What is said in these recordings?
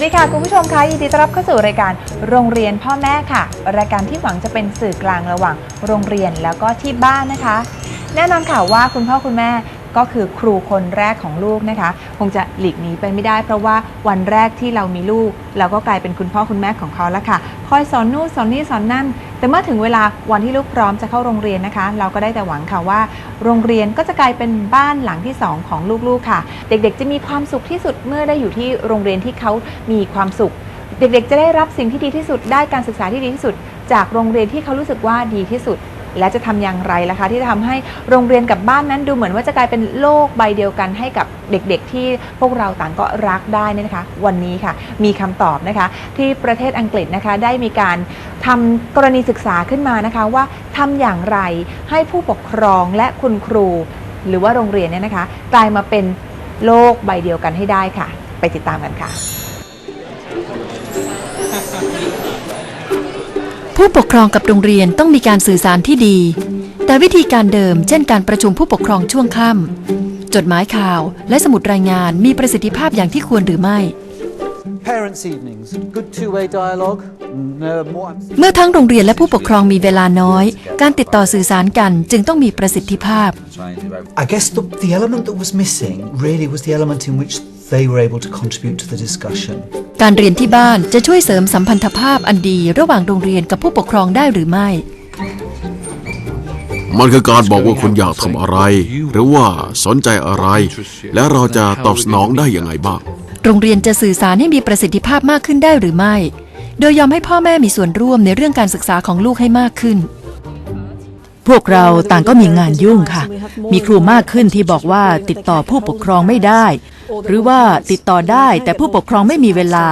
วัสดีค่ะ คุณผู้ชมคะยินดีต้อนรับเข้าสู่รายการโรงเรียนพ่อแม่ค่ะ รายการที่หวังจะเป็นสื่อกลางระหว่างโรงเรียนแล้วก็ที่บ้านนะคะ แน่นอนค่ะว่าคุณพ่อคุณแม่ ก็คือครูคนแรกของลูกนะคะ คงจะหลีกหนีไปไม่ได้ เพราะว่าวันแรกที่เรามีลูก เราก็กลายเป็นคุณพ่อคุณแม่ของเขาแล้วค่ะ คอยสอนนู่นสอนนี่สอนนั่น แต่เมื่อถึงเวลาวันที่ลูกพร้อมจะเข้าโรงเรียนนะคะ เราก็ได้แต่หวังค่ะว่า โรงเรียนก็จะกลายเป็นบ้านหลังที่สองของลูกๆค่ะ เด็กๆ จะมีความสุขที่สุดเมื่อได้อยู่ที่โรงเรียนที่เขามีความสุข เด็กๆ จะได้รับสิ่งที่ดีที่สุดได้การศึกษาที่ดีที่สุด จากโรงเรียนที่เขารู้สึกว่าดีที่สุด และจะทำอย่างไรล่ะคะ ที่จะทำให้โรงเรียนกับบ้านนั้นดูเหมือนว่าจะกลายเป็นโลกใบเดียวกันให้กับเด็กๆ ที่พวกเราต่างก็รักได้นี่นะคะ วันนี้ค่ะ มีคำตอบนะคะ ที่ประเทศอังกฤษนะคะได้มีการทำกรณีศึกษาขึ้นมานะคะว่าทำอย่างไรให้ผู้ปกครองและคุณครู หรือว่าโรงเรียนเนี่ยนะคะ กลายมาเป็นโลกใบเดียวกันให้ได้ค่ะ ไปติดตามกันค่ะ ผู้ปกครองกับโรงเรียนต้องมีการสื่อสารที่ดี แต่วิธีการเดิม เช่นการประชุมผู้ปกครองช่วงค่ำจดหมายข่าวและสมุดรายงานมีประสิทธิภาพอย่างที่ควรหรือไม่ Parents' evenings, good two-way dialogue. No more. เมื่อทั้งโรงเรียนและผู้ปกครองมีเวลาน้อย การติดต่อสื่อสารกันจึงต้องมีประสิทธิภาพ I guess the, the element that was missing really was the element in which they were able to contribute to the discussion. การเรียนที่บ้านจะช่วยเสริมสัมพันธภาพอันดีระหว่างโรงเรียนกับผู้ปกครองได้หรือไม่ มันคือการบอกว่าคุณอยากทำอะไร หรือว่าสนใจอะไร และเราจะตอบสนองได้ยังไงบ้าง โรงเรียนจะสื่อสารให้มีประสิทธิภาพมากขึ้นได้หรือไม่ โดยยอมให้พ่อแม่มีส่วนร่วมในเรื่องการศึกษาของลูกให้มากขึ้นพวกเราต่างก็มีงานยุ่งค่ะ มีครูมากขึ้นที่บอกว่าติดต่อผู้ปกครองไม่ได้ หรือว่าติดต่อได้แต่ผู้ปกครองไม่มีเวลา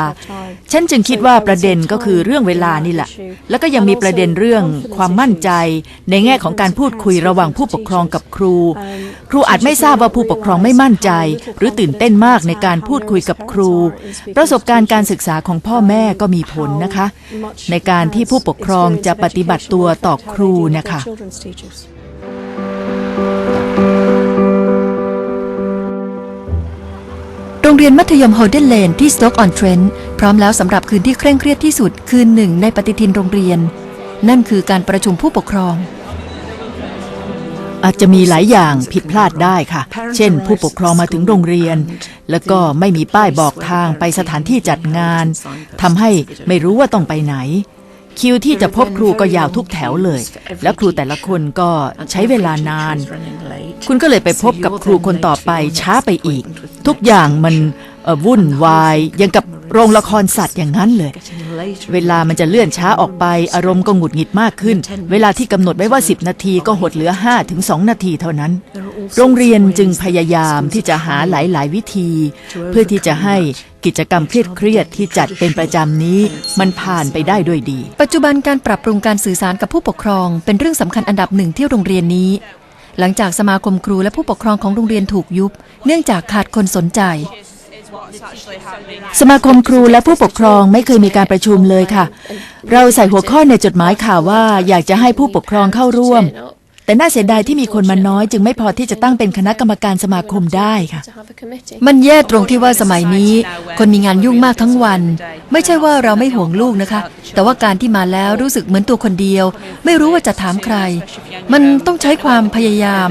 ฉันจึงคิดว่าประเด็นก็คือเรื่องเวลานี่แหละ แล้วก็ยังมีประเด็นเรื่องความมั่นใจ ในแง่ของการพูดคุยระหว่างผู้ปกครองกับครู ครูอาจไม่ทราบว่าผู้ปกครองไม่มั่นใจ หรือตื่นเต้นมากในการพูดคุยกับครู ประสบการณ์การศึกษาของพ่อแม่ก็มีผลนะคะ ในการที่ผู้ปกครองจะปฏิบัติตัวต่อครูนะคะ เรียนมัธยมโฮเดนเลนที่สโตกออนเทรนต์พร้อมแล้วสำหรับคืนที่เคร่งเครียดที่สุดคืนหนึ่งในปฏิทินโรงเรียน นั่นคือการประชุมผู้ปกครอง อาจจะมีหลายอย่างผิดพลาดได้ค่ะ เช่น ผู้ปกครองมาถึงโรงเรียน แล้วก็ไม่มีป้ายบอกทางไปสถานที่จัดงานทำให้ไม่รู้ว่าต้องไปไหน คิวที่จะพบครูก็ยาวทุกแถวเลย แล้วครูแต่ละคนก็ใช้เวลานาน คุณก็เลยไปพบกับครูคนต่อไปช้าไปอีก ทุกอย่างมันวุ่นวายยังกับ โรงละครสัตว์อย่างนั้นเลย เวลามันจะเลื่อนช้าออกไป อารมณ์ก็หงุดหงิดมากขึ้น เวลาที่กำหนดไว้ว่า 10 นาทีก็หดเหลือ 5 ถึง 2 นาทีเท่านั้น โรงเรียนจึงพยายามที่จะหาหลาย ๆ วิธี เพื่อที่จะให้กิจกรรมเครียดๆที่จัดเป็นประจำนี้ มันผ่านไปได้ด้วยดี ปัจจุบันการปรับปรุงการสื่อสารกับผู้ปกครอง เป็นเรื่องสำคัญอันดับหนึ่งที่โรงเรียนนี้ หลังจากสมาคมครูและผู้ปกครองของโรงเรียนถูกยุบ เนื่องจากขาดคนสนใจ สมาคมครูและผู้ปกครองไม่เคยมีการประชุมเลยค่ะ เราใส่หัวข้อในจดหมายข่าวว่าอยากจะให้ผู้ปกครองเข้าร่วม แต่น่าเสียดายที่มีคนมาน้อย จึงไม่พอที่จะตั้งเป็นคณะกรรมการสมาคมได้ค่ะ มันแย่ตรงที่ว่าสมัยนี้ คนมีงานยุ่งมากทั้งวัน ไม่ใช่ว่าเราไม่ห่วงลูกนะคะ แต่ว่าการที่มาแล้วรู้สึกเหมือนตัวคนเดียว ไม่รู้ว่าจะถามใคร มันต้องใช้ความพยายาม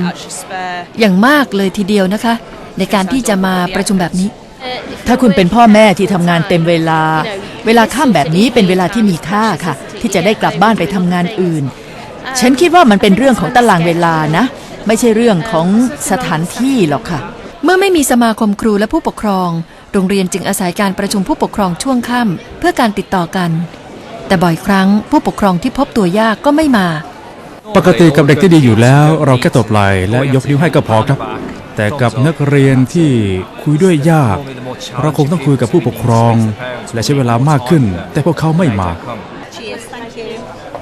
อย่างมากเลยทีเดียวนะคะ ในการที่จะมาประชุมแบบนี้ ถ้าคุณเป็นพ่อแม่ที่ทำงานเต็มเวลา เวลาค่ำแบบนี้เป็นเวลาที่มีค่าค่ะ ที่จะได้กลับบ้านไปทำงานอื่น ฉันคิดว่ามันเป็นเรื่องของตารางเวลานะ ไม่ใช่เรื่องของสถานที่หรอกค่ะ เมื่อไม่มีสมาคมครูและผู้ปกครอง โรงเรียนจึงอาศัยการประชุมผู้ปกครองช่วงค่ำเพื่อการติดต่อกัน แต่บ่อยครั้งผู้ปกครองที่พบตัวยากก็ไม่มา ปกติกับเด็กที่ดีอยู่แล้ว เราแค่ตบไหล่และยกนิ้วให้ก็พอครับ แต่กับนักเรียนที่คุยด้วยยาก เราคงต้องคุยกับผู้ปกครอง และใช้เวลามากขึ้น แต่พวกเขาไม่มา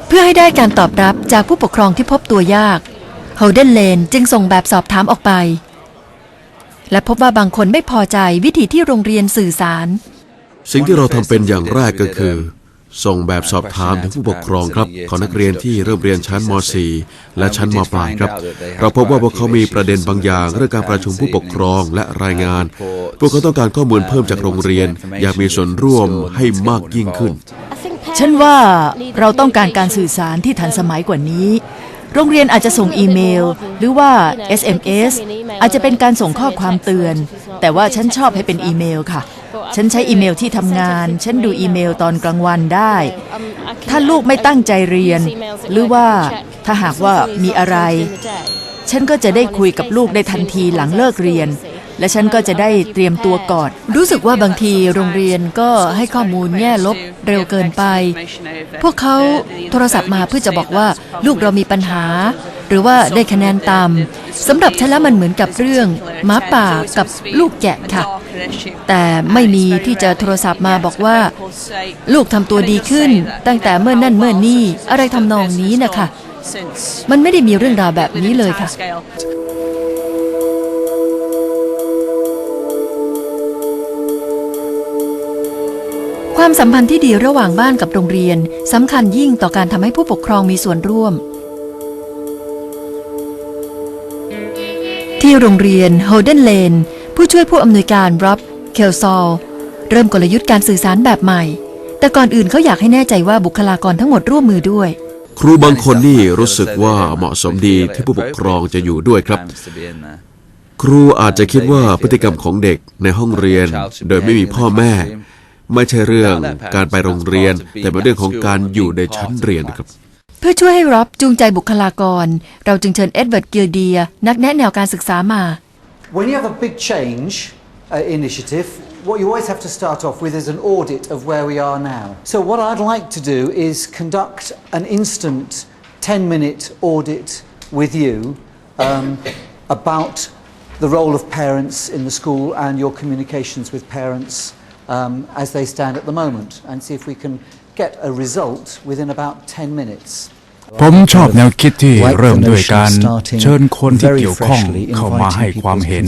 เพื่อให้ได้การตอบรับจากผู้ปกครองที่พบตัวยากโฮเดนเลนจึงส่งแบบสอบถามออกไป และพบว่าบางคนไม่พอใจวิธีที่โรงเรียนสื่อสาร สิ่งที่เราทำเป็นอย่างแรกก็คือ ส่งแบบสอบถามถึงผู้ปกครองครับของนักเรียนที่เริ่มเรียนชั้นม .4 และชั้นมปลายครับ เราพบว่าพวกเขามีประเด็นบางอย่าง เรื่องการประชุมผู้ปกครองและรายงาน พวกเขาต้องการข้อมูลเพิ่มจากโรงเรียน อยากมีส่วนร่วมให้มากยิ่งขึ้น ฉันว่าเราต้องการการสื่อสารที่ทันสมัยกว่านี้ โรงเรียนอาจจะส่งอีเมล หรือว่า SMS อาจจะเป็นการส่งข้อความเตือน แต่ว่าฉันชอบให้เป็นอีเมลค่ะ ฉันใช้อีเมลที่ทำงาน ฉันดูอีเมลตอนกลางวันได้ ถ้าลูกไม่ตั้งใจเรียน หรือว่าถ้าหากว่ามีอะไร ฉันก็จะได้คุยกับลูกได้ทันทีหลังเลิกเรียน และฉันก็จะได้เตรียมตัวก่อน รู้สึกว่าบางทีโรงเรียนก็ให้ข้อมูลแง่ลบเร็วเกินไป พวกเขาโทรศัพท์มาเพื่อจะบอกว่าลูกเรามีปัญหาห รือว่าได้คะแนนต่ำสำหรับฉันแล้วมันเหมือนกับเรื่องหมาป่ากับลูกแกะค่ะ แต่ไม่มีที่จะโทรศัพท์มาบอกว่า ลูกทำตัวดีขึ้น ตั้งแต่เมื่อนั่นเมื่อนี่ อะไรทำนองนี้นะคะ มันไม่ได้มีเรื่องราวแบบนี้เลยค่ะความสัมพันธ์ที่ดีระหว่างบ้านกับโรงเรียนสำคัญยิ่งต่อการทำให้ผู้ปกครองมีส่วนร่วม ที่โรงเรียนโฮเดนเลนผู้ช่วยผู้อำนวยการรับเคลซอลเริ่มกลยุทธ์การสื่อสารแบบใหม่ แต่ก่อนอื่นเขาอยากให้แน่ใจว่าบุคลากรทั้งหมดร่วมมือด้วย ครูบางคนนี่รู้สึกว่าเหมาะสมดีที่ผู้ปกครองจะอยู่ด้วยครับ ครูอาจจะคิดว่าพฤติกรรมของเด็กในห้องเรียน โดยไม่มีพ่อแม่ ไม่ใช่เรื่องการไปโรงเรียน แต่เป็นเรื่องของการอยู่ในชั้นเรียนครับ พื่อช่วยให้รับจูงใจบุคลากร เราจึงเชิญเอ็ดเวิร์ดเกียร์เดีย นักแนะแนวการศึกษามา When you have a big change uh, initiative, what you always have to start off with is an audit of where we are now. So, what I'd like to do is conduct an instant 10 minute audit with you um, about the role of parents in the school and your communications with parents um, as they stand at the moment, and see if we can get a result within about 10 minutes. ผมชอบแนวคิดที่เริ่มด้วยการเชิญคนที่เกี่ยวข้องเข้ามาให้ความเห็น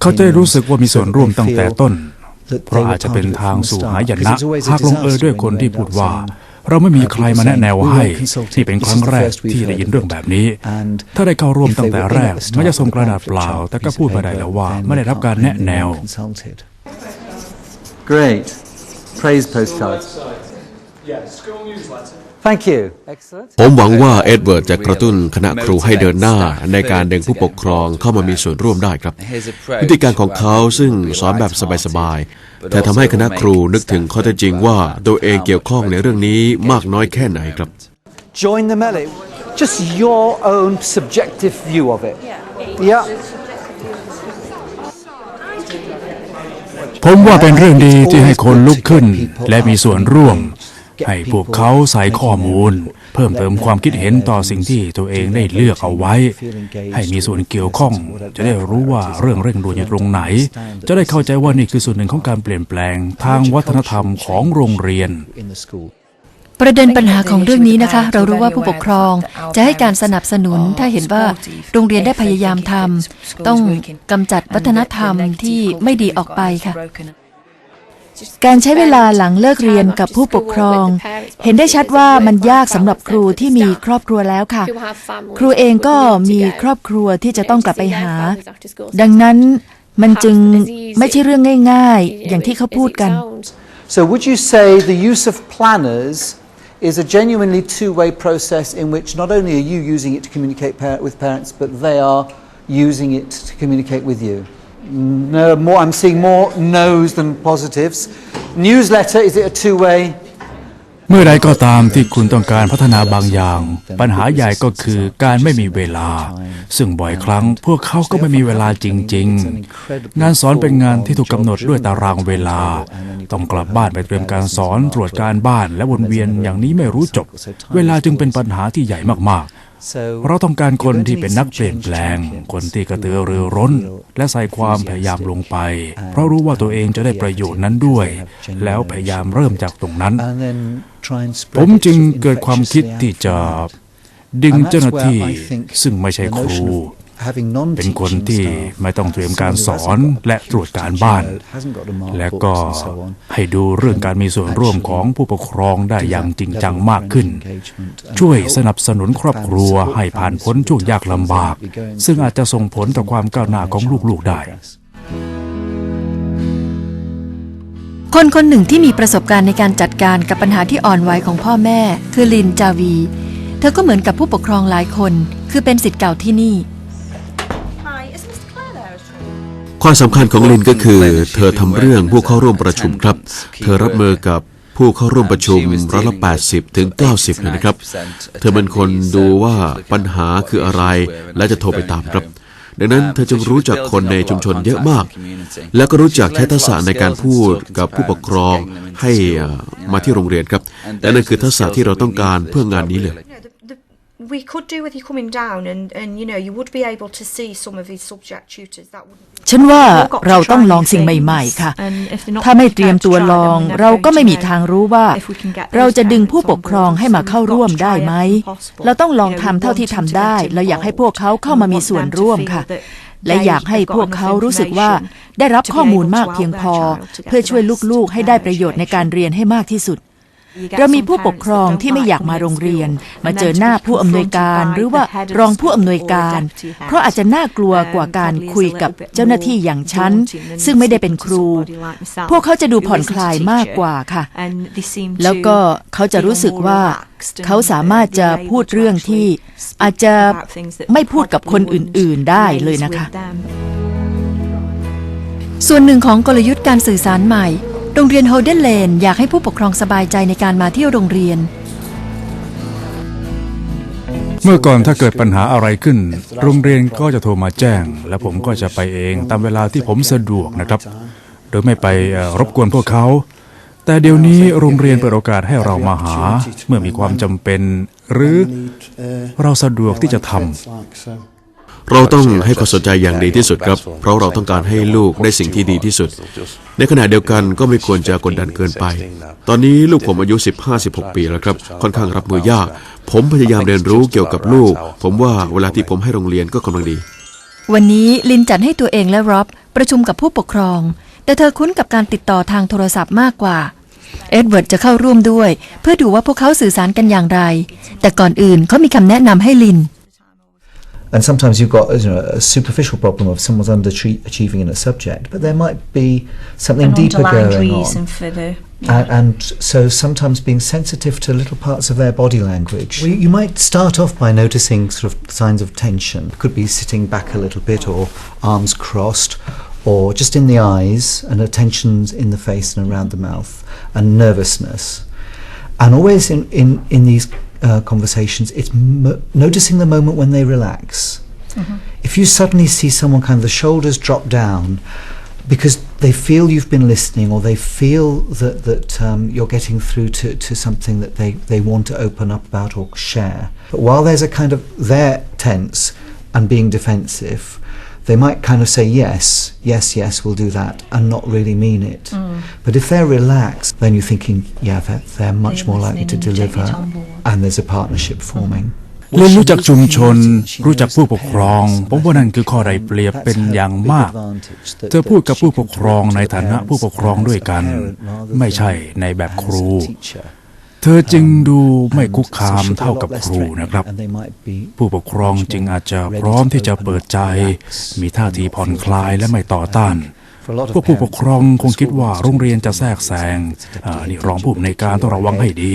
เขาจะได้รู้สึกว่ามีส่วนร่วมตั้งแต่ต้น เพราะอาจจะเป็นทางสู่หายนะหากลงเอยด้วยคนที่พูดว่า เราไม่มีใครมาแนะแนวให้ที่เป็นครั้งแรกที่ได้ยินเรื่องแบบนี้ ถ้าได้เข้าร่วมตั้งแต่แรกไม่จะส่งกระดาษเปล่า แต่ก็พูดมาได้แล้วว่าไม่ได้รับการแนะแนว Great. Praise postcards. Thank you. Excellent. ผมหวังว่าเอ็ดเวิร์ดจะกระตุ้นคณะครูให้เดินหน้าในการดึงผู้ปกครองเข้ามามีส่วนร่วมได้ครับ วิธีการของเขาซึ่งสอนแบบสบายๆ แต่ทำให้คณะครูนึกถึงข้อเท็จจริงว่าตัวเองเกี่ยวข้องในเรื่องนี้มากน้อยแค่ไหนครับ Join the melee. Just your own subjective view of it. Yeah. ผมว่าเป็นเรื่องดีที่ให้คนลุกขึ้น และมีส่วนร่วม ให้พวกเขาใส่ข้อมูล เพิ่มเติมความคิดเห็นต่อสิ่งที่ตัวเองได้เลือกเอาไว้ ให้มีส่วนเกี่ยวข้อง จะได้รู้ว่าเรื่องเร่งด่วนอยู่ตรงไหน จะได้เข้าใจว่านี่คือส่วนหนึ่งของการเปลี่ยนแปลงทางวัฒนธรรมของโรงเรียน ประเด็นปัญหาของเรื่องนี้นะคะ เรารู้ว่าผู้ปกครองจะให้การสนับสนุนถ้าเห็นว่าโรงเรียนได้พยายามทำต้องกำจัดวัฒนธรรมที่ไม่ดีออกไปค่ะ การใช้เวลาหลังเลิกเรียนกับผู้ปกครอง เห็นได้ชัดว่ามันยากสำหรับครูที่มีครอบครัวแล้วค่ะ ครูเองก็มีครอบครัวที่จะต้องกลับไปหา ดังนั้นมันจึงไม่ใช่เรื่องง่าย ๆ อย่างที่เขาพูดกัน So, would you say the use of planners is a genuinely two way process in which not only are you using it to communicate par- with parents, but they are using it to communicate with you? No, more, I'm seeing more no's than positives. Newsletter, is it a two way? เมื่อใดก็ตามที่คุณต้องการพัฒนาบางอย่าง ปัญหาใหญ่ก็คือการไม่มีเวลา ซึ่งบ่อยครั้งพวกเขาก็ไม่มีเวลาจริง ๆ งานสอนเป็นงานที่ถูกกำหนดด้วยตารางเวลา ต้องกลับบ้านไปเตรียมการสอนตรวจการบ้านและวนเวียนอย่างนี้ไม่รู้จบ เวลาจึงเป็นปัญหาที่ใหญ่มากๆ เราต้องการคนที่เป็นนักเปลี่ยนแปลง คนที่กระตือรือร้น และใส่ความพยายามลงไป เพราะรู้ว่าตัวเองจะได้ประโยชน์นั้นด้วย แล้วพยายามเริ่มจากตรงนั้น ผมจึงเกิดความคิดที่จะดึงเจ้าหน้าที่ซึ่งไม่ใช่ครู เป็น non-teaching คนที่ staff, ไม่ต้องเตรียมการส someone อ who น hasn't got และตรวจการบ้าน hasn't got to mark และ books ก็ and so on. ให้ดูเรื่องการมีส่วนร่วมของผู้ปกครองได้อย่างจริงจังมากขึ้น ช่วยสนับสนุนครอบครัวให้ผ่านพ้นช่วงยากลำบาก ซึ่งอาจจะส่งผลต่อความก้าวหน้าของลูกๆได้ คนคนหนึ่งที่มีประสบการณ์ในการจัดการกับปัญหาที่อ่อนไหวของพ่อแม่ คือลินจาวี เธอก็เหมือนกับผู้ปกครองหลายคน คือเป็นสิทธิ์เก่าที่นี่ ความสำคัญของลินก็คือ เธอทำเรื่องผู้เข้าร่วมประชุมครับ เธอรับมือกับผู้เข้าร่วมประชุมร้อยละ80 ถึง 90เลยนะครับ เธอเป็นคนดูว่าปัญหาคืออะไร และจะโทรไปตามครับ ดังนั้นเธอจึงรู้จักคนในชุมชนเยอะมาก แล้วก็รู้จักใช้ทักษะในการพูดกับผู้ปกครองให้อ่อมาที่โรงเรียนครับ และนั่นคือทักษะที่เราต้องการเพื่องานนี้เลย you know, the, the, we could do with you coming down and, and you know you would be able to see some of these subject tutors that would ฉันว่าเราต้องลองสิ่งใหม่ ๆ ค่ะ ถ้าไม่เตรียมตัวลองเราก็ไม่มีทางรู้ว่า เราจะดึงผู้ปกครองให้มาเข้าร่วมได้ไหม เราต้องลองทำเท่าที่ทำได้ เราอยากให้พวกเขาเข้ามามีส่วนร่วมค่ะ และอยากให้พวกเขารู้สึกว่าได้รับข้อมูลมากเพียงพอ เพื่อช่วยลูกๆ ให้ได้ประโยชน์ในการเรียนให้มากที่สุด เรามีผู้ปกครองที่ไม่อยากมาโรงเรียน มาเจอหน้าผู้อำนวยการหรือว่ารองผู้อำนวยการ เพราะอาจจะน่ากลัวกว่าการคุยกับเจ้าหน้าที่อย่างฉัน ซึ่งไม่ได้เป็นครู พวกเขาจะดูผ่อนคลายมากกว่าค่ะ แล้วก็เขาจะรู้สึกว่าเขาสามารถจะพูดเรื่องที่อาจจะไม่พูดกับคนอื่น ๆได้เลยนะคะ ส่วนหนึ่งของกลยุทธ์การสื่อสารใหม่ โรงเรียนโฮเดนเลนอยากให้ผู้ปกครองสบายใจในการมาเที่ยวโรงเรียน เมื่อก่อนถ้าเกิดปัญหาอะไรขึ้น โรงเรียนก็จะโทรมาแจ้ง และผมก็จะไปเองตามเวลาที่ผมสะดวกนะครับ โดยไม่ไปเอ่อรบกวนพวกเขา แต่เดี๋ยวนี้โรงเรียนเปิดโอกาสให้เรามาหา เมื่อมีความจำเป็น หรือเราสะดวกที่จะทำ เราต้องให้ความสนใจอย่างดีที่สุดครับ เพราะเราต้องการให้ลูกได้สิ่งที่ดีที่สุด ในขณะเดียวกันก็ไม่ควรจะกดดันเกินไป ตอนนี้ลูกผมอายุ 15-16 ปีแล้วครับ ค่อนข้างรับมือยาก ผมพยายามเรียนรู้เกี่ยวกับลูก ผมว่าเวลาที่ผมให้โรงเรียนก็กำลังดี วันนี้ลินจัดให้ตัวเองและร็อบประชุมกับผู้ปกครอง แต่เธอคุ้นกับการติดต่อทางโทรศัพท์มากกว่าเอ็ดเวิร์ดจะเข้าร่วมด้วย เพื่อดูว่าพวกเขาสื่อสารกันอย่างไร แต่ก่อนอื่นเขามีคำแนะนำให้ลิน And sometimes you've got you know, a superficial problem of someone's underachieving in a subject, but there might be something deeper going on. And, and so sometimes being sensitive to little parts of their body language. Well, you might start off by noticing sort of signs of tension. It Could be sitting back a little bit or arms crossed or just in the eyes and a tensions in the face and around the mouth and nervousness. And always in, in, in these uh, conversations, it's mo- noticing the moment when they relax. If you suddenly see someone kind of the shoulders drop down because they feel you've been listening or they feel that, that um, you're getting through to, to something that they, they want to open up about or share. But while there's a kind of they're tense and being defensive, they might kind of say yes, yes, yes, we'll do that, and not really mean it. But if they're relaxed, then you're thinking, yeah, they're, they're much more likely to deliver, and there's a partnership forming. เรียนรู้จากชุมชน รู้จักผู้ปกครองผมว่านั่นคือข้อได้เปรียบเป็นอย่างมาก เธอพูดกับผู้ปกครองในฐานะผู้ปกครองด้วยกัน ไม่ใช่ในแบบครู เธอจึงดูไม่คุกคามเท่ากับครูนะครับ ผู้ปกครองจึงอาจจะพร้อมที่จะเปิดใจ มีท่าทีผ่อนคลายและไม่ต่อต้านพวกผู้ปกครองคงคิดว่าโรงเรียนจะแทรกแซงอ่านี่รองผู้อำนวยการต้องระวังให้ดี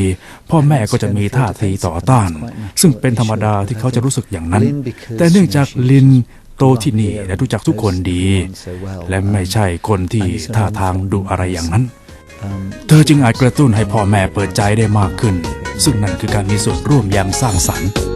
พ่อแม่ก็จะมีท่าทีต่อต้าน ซึ่งเป็นธรรมดาที่เขาจะรู้สึกอย่างนั้น แต่เนื่องจากลินโตที่นี่และรู้จักทุกคนดี และไม่ใช่คนที่ท่าทางดุอะไรอย่างนั้น เธอจึงอาจกระตุ้นให้พ่อแม่เปิดใจได้มากขึ้น ซึ่งนั่นคือการมีส่วนร่วมอย่างสร้างสรรค์